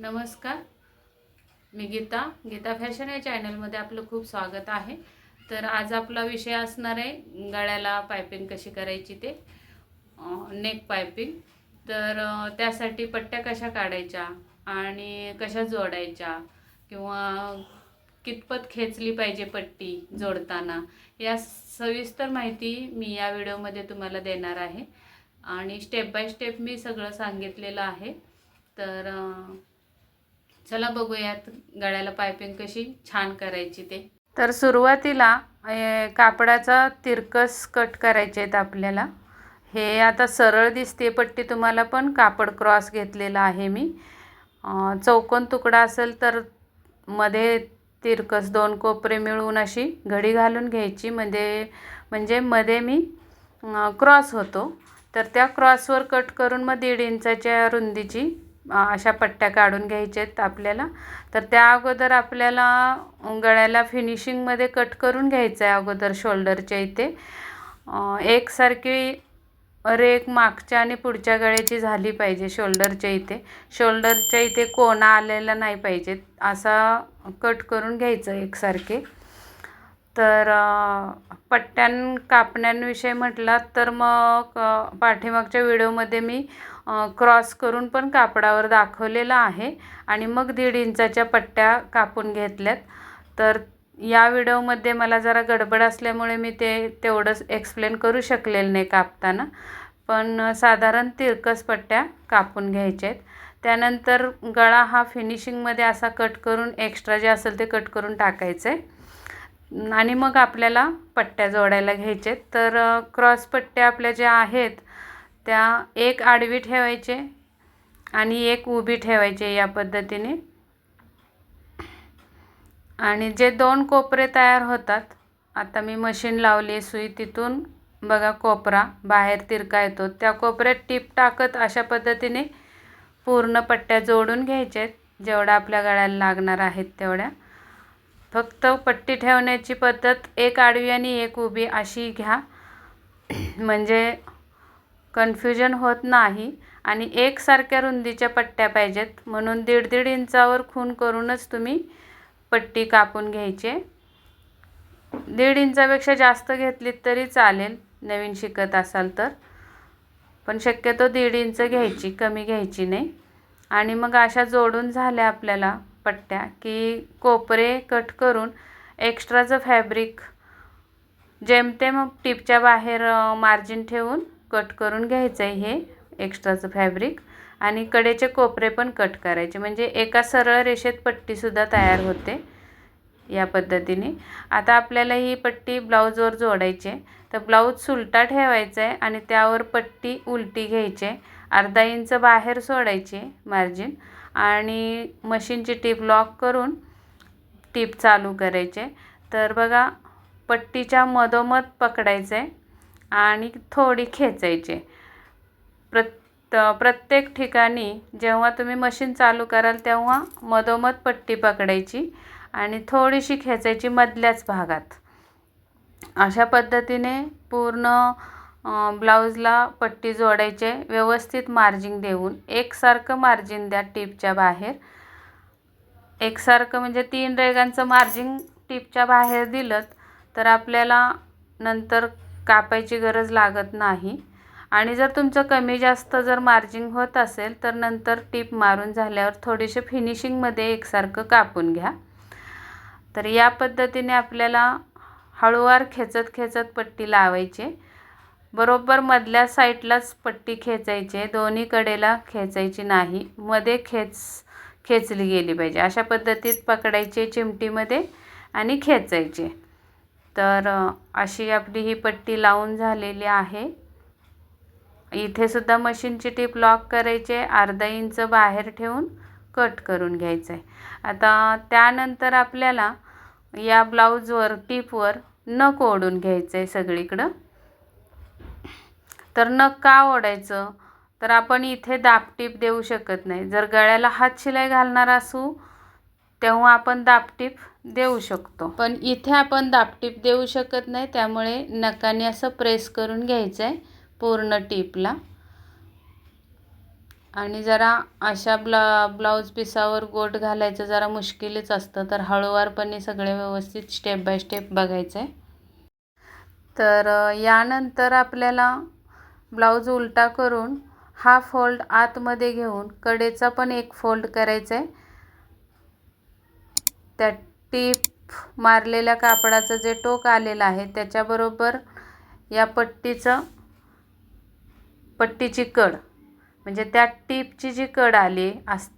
नमस्कार. मी गीता गीता फॅशन या चॅनलमध्ये आपलं खूप स्वागत आहे. तर आज आपला विषय असणार आहे गळ्याला पायपिंग कशी करायची ते नेक पायपिंग तर त्यासाठी पट्ट्या कशा काढायच्या आणि कशा जोडायच्या किंवा कितपत खेचली पाहिजे पट्टी जोडताना या सविस्तर माहिती मी या व्हिडिओमध्ये तुम्हाला देणार आहे. आणि स्टेप बाय स्टेप मी सगळं सांगितलेलं आहे. तर चला बघूयात गळ्याला पायपिंग कशी छान करायची ते. तर सुरुवातीला कापडाचा तिरकस कट करायचे आहेत आपल्याला. हे आता सरळ दिसते पट्टी तुम्हाला पण कापड क्रॉस घेतलेला आहे मी. चौकोन तुकडा असेल तर मध्ये तिरकस दोन कोपरे मिळून अशी घडी घालून घ्यायची. म्हणजे म्हणजे मध्ये मी क्रॉस होतो. तर त्या क्रॉसवर कट करून मग दीड इंचाच्या रुंदीची अशा पट्ट्या काढून घ्यायच्या आहेत आपल्याला. तर त्या अगोदर आपल्याला गळ्याला फिनिशिंगमध्ये कट करून घ्यायचं आहे अगोदर शोल्डरच्या इथे. एकसारखी रेक मागच्या आणि पुढच्या गळ्याची झाली पाहिजे शोल्डरच्या इथे. शोल्डरच्या इथे कोणा आलेला नाही पाहिजे. असा कट करून घ्यायचं एकसारखे. तर पट्ट्यां कापण्यांविषयी म्हटलात तर मग पाठीमागच्या व्हिडिओमध्ये मी क्रॉस करून पण कापडावर दाखवलेलं आहे. आणि मग दीड इंचाच्या पट्ट्या कापून घेतल्यात. तर या व्हिडिओमध्ये मला जरा गडबड असल्यामुळे मी ते तेवढंच एक्सप्लेन करू शकलेलं नाही कापताना. पण साधारण तिरकस पट्ट्या कापून घ्यायच्या आहेत त्यानंतर गळा हा फिनिशिंगमध्ये असा कट करून एक्स्ट्रा जे असेल ते कट करून टाकायचं आहे आणि मग आपल्याला पट्ट्या जोडायला घ्यायचे तर क्रॉस पट्ट्या आपल्या ज्या आहेत त्या एक आडवी ठेवायचे आणि एक उभी ठेवायचे या पद्धतीने. आणि जे दोन कोपरे तयार होतात आता मी मशीन लावली सुई तिथून. बघा कोपरा बाहेर तिरका येतो. त्या कोपऱ्यात टीप टाकत अशा पद्धतीने पूर्ण पट्ट्या जोडून घ्यायच्या आहेत. जेवढ्या आपल्या गळ्याला लागणार आहेत तेवढ्या. फक्त पट्टी ठेवण्याची पद्धत एक आडवी आणि एक उभी अशी घ्या. म्हणजे कन्फ्युजन होत नाही आणि एकसारख्या रुंदीच्या पट्ट्या पाहिजेत. म्हणून दीड दीड इंचावर खून करूनच तुम्ही पट्टी कापून घ्यायची. दीड इंचापेक्षा जास्त घेतलीत तरी चालेल. नवीन शिकत असाल तर. पण शक्यतो दीड इंच घ्यायची कमी घ्यायची नाही. आणि मग अशा जोडून झाल्या आपल्याला पट्ट्या की कोपरे कट करून एक्स्ट्राचं फॅब्रिक जेमतेम टिपच्या बाहेर मार्जिन ठेवून कट करून घ्यायचं आहे हे एक्स्ट्राचं फॅब्रिक आणि कडेचे कोपरे पण कट करायचे. म्हणजे एका सरळ रेषेत पट्टीसुद्धा तयार होते या पद्धतीने. आता आपल्याला ही पट्टी ब्लाऊजवर जोडायची आहे. तर ब्लाऊज सुलटा ठेवायचा आहे आणि त्यावर पट्टी उलटी घ्यायची आहे. अर्धा इंच बाहेर सोडायची मार्जिन आणि मशीनची टीप लॉक करून टीप चालू करायचे तर बघा पट्टीच्या मधोमध पकडायचं आहे. आणि थोडी खेचायचे. प्रत प्रत्येक ठिकाणी जेव्हा तुम्ही मशीन चालू कराल तेव्हा मधोमध पट्टी पकडायची आणि थोडीशी खेचायची मधल्याच भागात. अशा पद्धतीने पूर्ण ब्लाऊजला पट्टी जोडायचे व्यवस्थित मार्जिन देऊन एकसारखं मार्जिन द्या टिपच्या बाहेर. एकसारखं म्हणजे तीन रेगांचं मार्जिंग टिपच्या बाहेर दिलं तर आपल्याला नंतर कापायची गरज लागत नाही. आणि जर तुमचं कमी जास्त जर मार्जिंग होत असेल तर नंतर टीप मारून झाल्यावर थोडीशी फिनिशिंगमध्ये एकसारखं कापून घ्या. तर या पद्धतीने आपल्याला हळूवार खेचत खेचत पट्टी लावायची. बरोबर मधल्या साईडलाच पट्टी खेचायची. दोन्ही कडेला खेचायची नाही. मध्ये खेच खेचली गेली पाहिजे. अशा पद्धतीत पकडायचे चिमटीमध्ये आणि खेचायचे. तर अशी आपली ही पट्टी लावून झालेली आहे. इथे सुद्धा मशीनची टीप लॉक करायची आहे. अर्धा इंच बाहेर ठेवून कट करून घ्यायचं आहे. आता त्यानंतर आपल्याला या ब्लाऊजवर टीपवर नख ओढून घ्यायचं आहे सगळीकडं. तर नख का ओढायचं? तर आपण इथे दाबटीप देऊ शकत नाही. जर गळ्याला हात शिलाई घालणार असू तेव्हा आपण दाबटीप देऊ शकतो. पण इथे आपण दाबटीप देऊ शकत नाही त्यामुळे नकाने असं प्रेस करून घ्यायचं आहे पूर्ण टीपला. आणि जरा अशा ब्ला ब्लाऊज पिसावर गोट घालायचं जरा मुश्किलच असतं तर हळूवारपणे सगळे व्यवस्थित स्टेप बाय स्टेप बघायचं आहे तर यानंतर आपल्याला ब्लाऊज उलटा करून हा फोल्ड आतमध्ये घेऊन कडेचा पण एक फोल्ड करायचा आहे त्या टीप मारलेल्या कापडाचं जे टोक आलेलं आहे त्याच्याबरोबर या पट्टीचं पट्टीची कड. म्हणजे त्या टीपची जी कड आली अस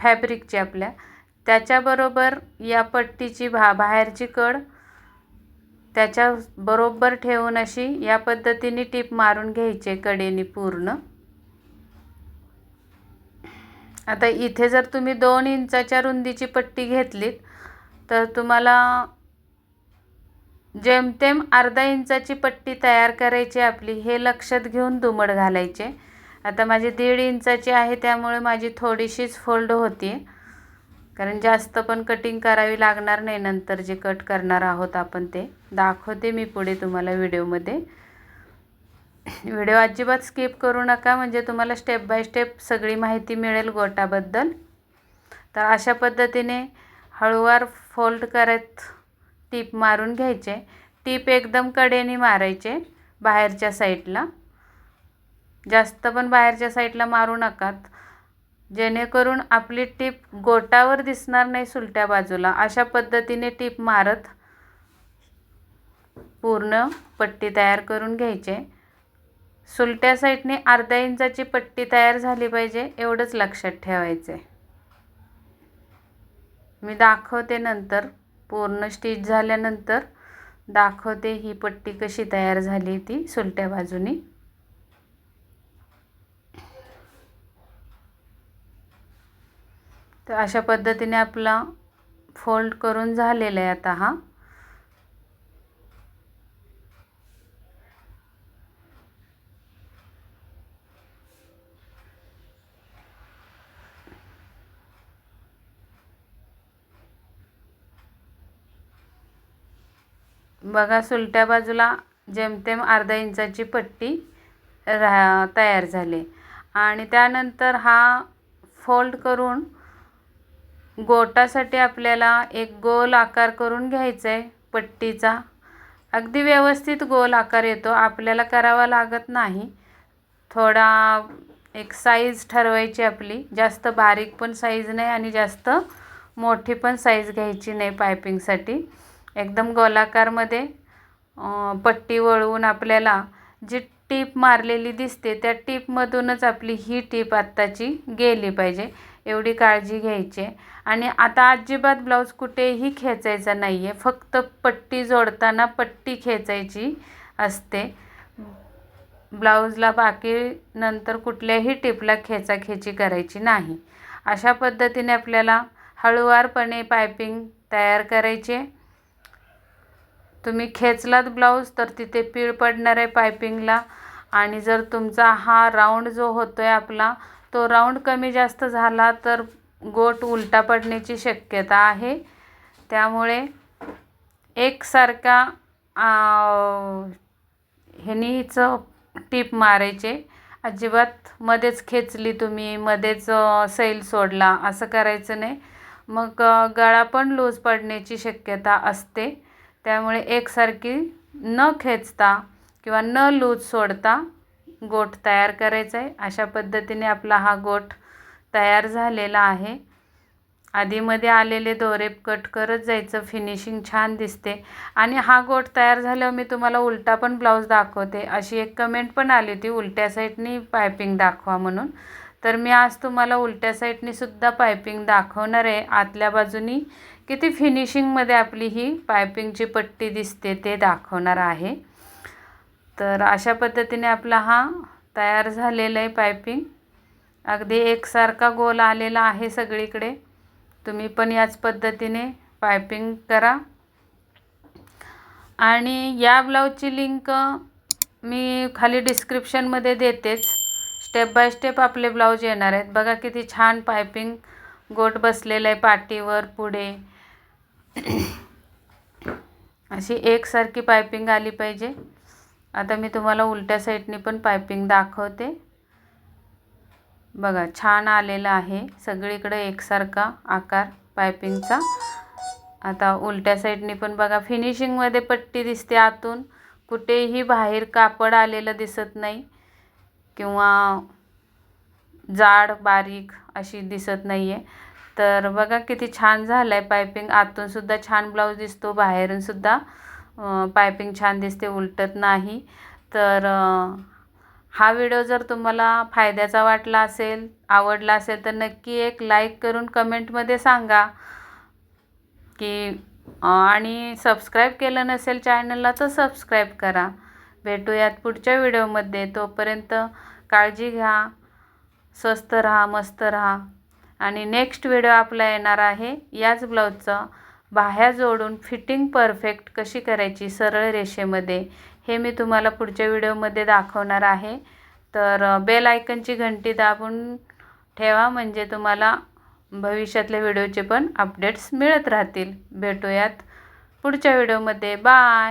फॅब्रिकची आपल्या त्याच्याबरोबर या पट्टीची भा बाहेरची कड त्याच्या बरोबर ठेवून अशी या पद्धतीने टीप मारून घ्यायचे कडेने पूर्ण. आता इथे जर तुम्ही दोन इंचाच्या रुंदीची पट्टी घेतलीत तर तुम्हाला जेमतेम अर्धा इंचाची पट्टी तयार करायची आपली हे लक्षात घेऊन दुमड घालायचे. आता माझी दीड इंचाची आहे त्यामुळे माझी थोडीशीच फोल्ड होती. कारण जास्त पण कटिंग करावी लागणार नाही नंतर जे कट करणार आहोत आपण ते. दाखवते मी पुढे तुम्हाला व्हिडिओमध्ये व्हिडिओ अजिबात स्किप करू नका म्हणजे तुम्हाला स्टेप बाय स्टेप सगळी माहिती मिळेल गोटाबद्दल. तर अशा पद्धतीने हळूवार फोल्ड करत टीप मारून घ्यायचे. टीप एकदम कडेने मारायचे बाहेरच्या साईडला. जास्त पण बाहेरच्या साईडला मारू नकात जेणेकरून आपली टीप गोटावर दिसणार नाही सुलट्या बाजूला. अशा पद्धतीने टीप मारत पूर्ण पट्टी तयार करून घ्यायचे. सुलट्या साईडने अर्ध्या इंचाची पट्टी तयार झाली पाहिजे एवढंच लक्षात ठेवायचं आहे मी दाखवते नंतर पूर्ण स्टिच झाल्यानंतर दाखवते ही पट्टी कशी तयार झाली ती सुलट्या बाजूनी. तर अशा पद्धतीने आपला फोल्ड करून झालेला आहे आता हा. बघा सुलट्या बाजूला जेमतेम अर्धा इंचाची पट्टी रा तयार झाली. आणि त्यानंतर हा फोल्ड करून गोटासाठी आपल्याला एक गोल आकार करून घ्यायचा आहे पट्टीचा. अगदी व्यवस्थित गोल आकार येतो आपल्याला करावा लागत नाही. थोडा एक साईज ठरवायची आपली जास्त बारीक पण साईज नाही आणि जास्त मोठी पण साईज घ्यायची नाही पायपिंगसाठी एकदम गोलाकारमध्ये पट्टी वळवून आपल्याला जी टीप मारलेली दिसते त्या टीपमधूनच आपली ही टीप आत्ताची गेली पाहिजे. एवढी काळजी घ्यायची आणि आता अजिबात ब्लाऊज कुठेही खेचायचा नाही आहे फक्त पट्टी जोडताना पट्टी खेचायची असते. ब्लाऊजला बाकी नंतर कुठल्याही टिपला खेचाखेची करायची नाही. अशा पद्धतीने आपल्याला हळुवारपणे पायपिंग तयार करायचे तुम्ही खेचलात ब्लाऊज तर तिथे पीळ पडणार आहे पायपिंगला. आणि जर तुमचा हा राऊंड जो होतो आहे आपला तो राऊंड कमी जास्त झाला तर गोट उलटा पडण्याची शक्यता आहे. त्यामुळे एकसारखा ह्यानीचं टीप मारायचे. अजिबात मध्येच खेचली तुम्ही मध्येच सैल सोडला असं करायचं नाही. मग गळा पण लूज पडण्याची शक्यता असते. त्यामुळे एकसारखी न खेचता किंवा न लूज सोडता गोठ तयार करायचा आहे. अशा पद्धतीने आपला हा गोठ तयार झालेला आहे. आधीमध्ये आलेले दोरे कट करत जायचं. फिनिशिंग छान दिसते. आणि हा गोट तयार झाल्यावर मी तुम्हाला उलटा पण ब्लाऊज दाखवते. अशी एक कमेंट पण आली होती उलट्या साईडनी पायपिंग दाखवा म्हणून. तर मी आज तुम्हाला उलट्या साईडनी सुद्धा पायपिंग दाखवणार आहे. आतल्या बाजूनी किती फिनिशिंगमध्ये आपली ही पायपिंगची पट्टी दिसते ते दाखवणार आहे. तर अशा पद्धतीने आपला हा तयार झालेला आहे पायपिंग अगदी एकसारखा गोल आलेला आहे सगळीकडे. तुम्ही पण याच पद्धतीने पायपिंग करा. आणि या ब्लाऊजची लिंक मी खाली डिस्क्रिप्शनमध्ये देतेच. स्टेप बाय स्टेप आपले ब्लाऊज येणार आहेत. बघा किती छान पायपिंग गोट बसलेलं आहे पाठीवर पुढे. अशी एकसारखी पायपिंग आली पाहिजे. आता मी तुम्हाला उलट्या साईडनी पण पायपिंग दाखवते. बघा छान आलेलं आहे. सगळीकडे एकसारखा आकार पायपिंगचा. आता उलट्या साईडनी पण बघा फिनिशिंगमध्ये पट्टी दिसते आतून. कुठेही बाहेर कापड आलेलं दिसत नाही. किंवा जाड बारीक अशी दिसत नाही आहे तर बघा किती छान झालं आहे पायपिंग आतूनसुद्धा छान ब्लाऊज दिसतो बाहेरूनसुद्धा पायपिंग छान दिसते उलटत नाही. तर हा व्हिडिओ जर तुम्हाला फायद्याचा वाटला असेल आवडला असेल तर नक्की एक लाईक करून कमेंटमध्ये सांगा की आणि सबस्क्राईब केलं नसेल चॅनलला तर सबस्क्राईब करा. भेटूयात पुढच्या व्हिडिओमध्ये. तोपर्यंत काळजी घ्या स्वस्त राहा मस्त राहा. आणि नेक्स्ट व्हिडिओ आपला येणार आहे याच ब्लाऊजचं बाह्या जोडून फिटिंग परफेक्ट कशी करायची सरळ रेषेमध्ये हे मी तुम्हाला पुढच्या व्हिडिओमध्ये दाखवणार आहे. तर बेल आयकनची घंटी दाबून ठेवा म्हणजे तुम्हाला भविष्यातल्या व्हिडिओचे पण अपडेट्स मिळत राहतील. भेटूयात पुढच्या व्हिडिओमध्ये बाय